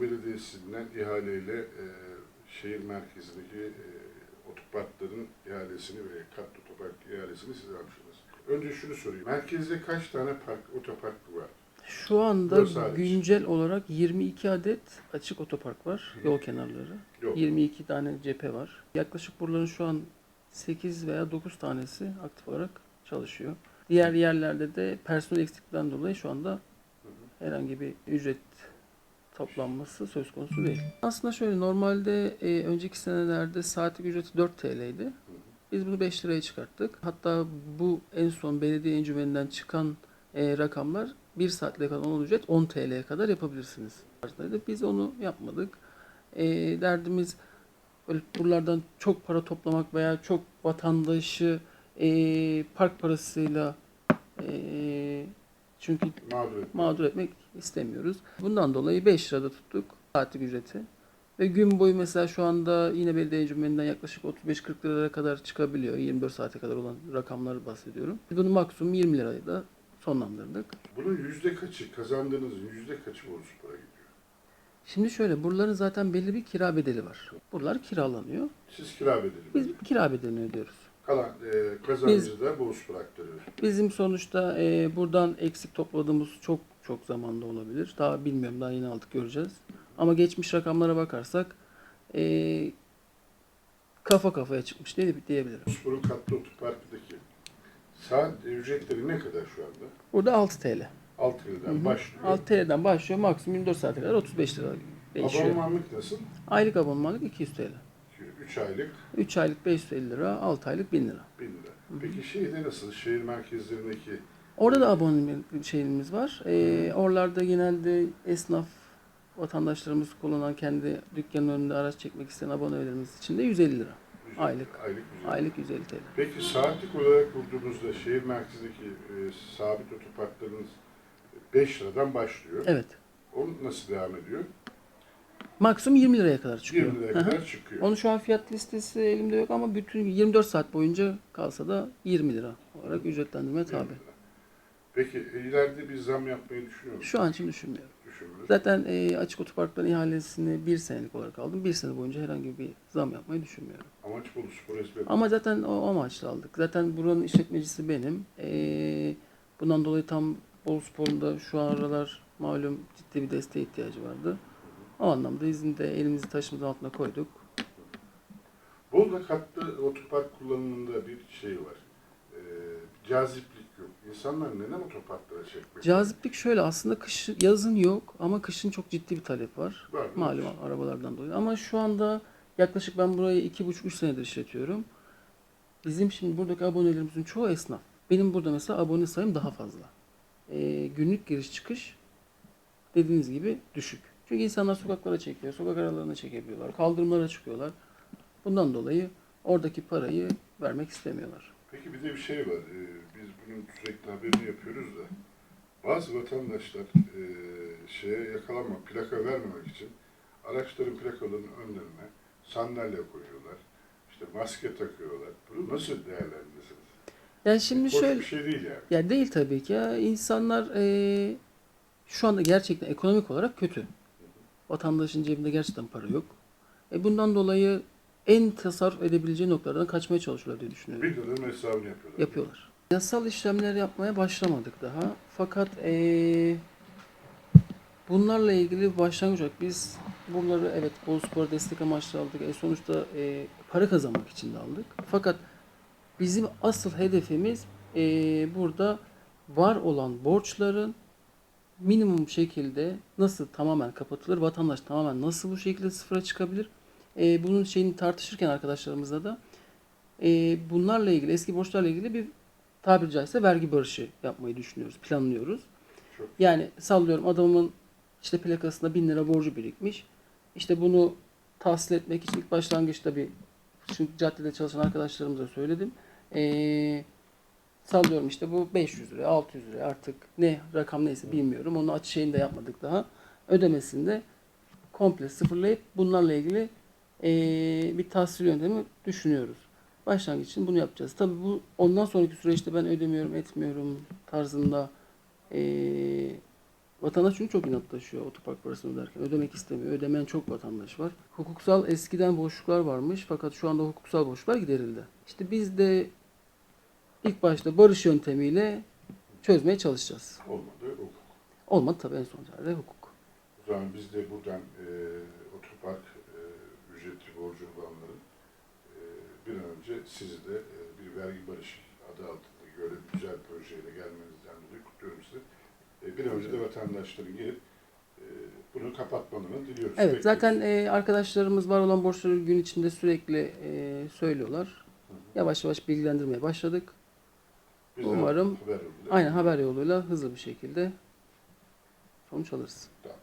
Belediyesi'nden ihaleyle e, şehir merkezindeki e, otoparkların ihalesini ve katlı otopark ihalesini siz almışsınız. Önce şunu sorayım. Merkezde kaç tane park, otopark var? Şu anda Burası hariç. güncel olarak 22 adet açık otopark var yol kenarları. Yok. 22 tane cephe var. Yaklaşık buraların şu an 8 veya 9 tanesi aktif olarak çalışıyor. Diğer yerlerde de personel eksikliğinden dolayı şu anda herhangi bir ücret toplanması söz konusu değil. Aslında şöyle normalde e, önceki senelerde saatlik ücreti 4 TL'ydi. Biz bunu 5 liraya çıkarttık. Hatta bu en son belediye encümeninden çıkan e, rakamlar 1 saatle kalan olan ücret 10 TL'ye kadar yapabilirsiniz. Biz onu yapmadık. E, derdimiz böyle buralardan çok para toplamak veya çok vatandaşı e, park parasıyla e, çünkü Mağdur etmek. mağdur etmek istemiyoruz. Bundan dolayı 5 lirada tuttuk saatlik ücreti. Ve gün boyu mesela şu anda yine belediye encümeninden yaklaşık 35-40 liralara kadar çıkabiliyor. 24 saate kadar olan rakamları bahsediyorum. Biz bunu maksimum 20 liraya da sonlandırdık. Bunun yüzde kaçı, kazandığınızın yüzde kaçı Bozspor'a gidiyor? Şimdi şöyle buraların zaten belli bir kira bedeli var. Buralar kiralanıyor. Siz kira bedeli. Biz kira bedelini ödüyoruz. Kalan e, kazancı da Bozspor'a aktarıyorsunuz. Bizim sonuçta e, buradan eksik topladığımız çok çok zamanda olabilir. Daha bilmiyorum daha yeni aldık göreceğiz. Ama geçmiş rakamlara bakarsak e, kafa kafaya çıkmış diye, diyebilirim. Bozspor'un katlı otoparkındaki saat ücretleri ne kadar şu anda? Burada 6 TL. 6 liradan Hı hı. başlıyor. 6 TL'den başlıyor maksimum 24 saate kadar 35 lira değişiyor. Abonmanlık nasıl? Aylık abonmanlık 200 TL. 3 aylık 3 aylık 550 lira, 6 aylık 1000 lira. 1000 lira. Peki şeyde nasıl? Şehir merkezlerindeki Orada da abone şeyimiz var. Ee, oralarda genelde esnaf vatandaşlarımız kullanan kendi dükkanın önünde araç çekmek isteyen abonelerimiz için de 150 lira. Aylık. aylık ücret. Aylık 150 TL. Peki saatlik olarak bulduğumuzda şehir merkezindeki e, sabit otoparklarınız 5 liradan başlıyor. Evet. O nasıl devam ediyor? Maksimum 20 liraya kadar çıkıyor. 20 liraya kadar çıkıyor. Onun şu an fiyat listesi elimde yok ama bütün 24 saat boyunca kalsa da 20 lira olarak ücretlendirme 20 tabi. lira. Peki e, ileride bir zam yapmayı düşünüyor musunuz? Şu an için düşünmüyorum. Düşünmüyoruz. Zaten e, açık otoparkların ihalesini bir senelik olarak aldım. Bir sene boyunca herhangi bir zam yapmayı düşünmüyorum. Amaç Bolu Spor Hizmet. Ama zaten o amaçla aldık. Zaten buranın işletmecisi benim. E, bundan dolayı tam Bolu Spor'un şu aralar malum ciddi bir desteğe ihtiyacı vardı. O anlamda izini de elimizi taşımızın altına koyduk. Bolu'da katlı otopark kullanımında bir şey var. E, yok. İnsanlar neden otoparklara çekmek? Caziplik şöyle aslında kış, yazın yok ama kışın çok ciddi bir talep var. Var? Malum arabalardan dolayı. Ama şu anda yaklaşık ben burayı iki buçuk üç senedir işletiyorum. Bizim şimdi buradaki abonelerimizin çoğu esnaf. Benim burada mesela abone sayım daha fazla. Ee, günlük giriş çıkış dediğiniz gibi düşük. Çünkü insanlar sokaklara çekiyor, sokak aralarına çekebiliyorlar, kaldırımlara çıkıyorlar. Bundan dolayı oradaki parayı vermek istemiyorlar. Peki bir de bir şey var. Ee, sürekli haberini yapıyoruz da bazı vatandaşlar e, şeye yakalanmak, plaka vermemek için araçların plakalarının önlerine sandalye koyuyorlar. İşte maske takıyorlar. Bunu nasıl değerlendirirsiniz? Yani şimdi Hoş şöyle bir şey değil yani. Ya değil tabii ki ya. İnsanlar eee, şu anda gerçekten ekonomik olarak kötü. Vatandaşın cebinde gerçekten para yok. E bundan dolayı en tasarruf edebileceği noktalardan kaçmaya çalışıyorlar diye düşünüyorum. Bir liranın hesabını yapıyorlar. Yapıyorlar. Yasal işlemler yapmaya başlamadık daha. Fakat eee, bunlarla ilgili başlangıç olarak biz buraları evet Bozspor destek amaçlı aldık. E sonuçta eee, para kazanmak için de aldık. Fakat bizim asıl hedefimiz eee, burada var olan borçların minimum şekilde nasıl tamamen kapatılır, vatandaş tamamen nasıl bu şekilde sıfıra çıkabilir? Eee, bunun şeyini tartışırken arkadaşlarımızla da eee, bunlarla ilgili, eski borçlarla ilgili bir tabiri caizse vergi barışı yapmayı düşünüyoruz, planlıyoruz. Yani sallıyorum adamın işte plakasında bin lira borcu birikmiş. İşte bunu tahsil etmek için ilk başlangıçta bir çünkü caddede çalışan arkadaşlarımıza söyledim. Ee, sallıyorum işte bu 500 lira, 600 lira artık ne rakam neyse bilmiyorum. Onu açı şeyini de yapmadık daha. Ödemesinde komple sıfırlayıp bunlarla ilgili ee, bir tahsil yöntemi düşünüyoruz. Başlangıç için bunu yapacağız. Tabii bu ondan sonraki süreçte ben ödemiyorum, etmiyorum tarzında ee, Vatandaş çünkü çok inatlaşıyor otopark parasını öderken. Ödemek istemiyor. Ödemeyen çok vatandaş var. Hukuksal eskiden boşluklar varmış fakat şu anda hukuksal boşluklar giderildi. İşte biz de ilk başta barış yöntemiyle çözmeye çalışacağız. Olmadı hukuk. Olmadı tabii en son çare hukuk. O zaman biz de buradan e, otopark e, ücretli borcunu e, bir an önce sizi de e, bir vergi barışı adı altında böyle bir güzel projeyle gelmenizden dolayı kutluyorum sizi. E, bir an önce de vatandaşların gelip e, bunu kapatmalarını diliyoruz. Evet Bekliyoruz. zaten e, arkadaşlarımız var olan borçları gün içinde sürekli e, söylüyorlar. Hı hı. Yavaş yavaş bilgilendirmeye başladık. Biz de umarım haber yoluyla- Aynen haber yoluyla hızlı bir şekilde sonuç alırız. Tamam.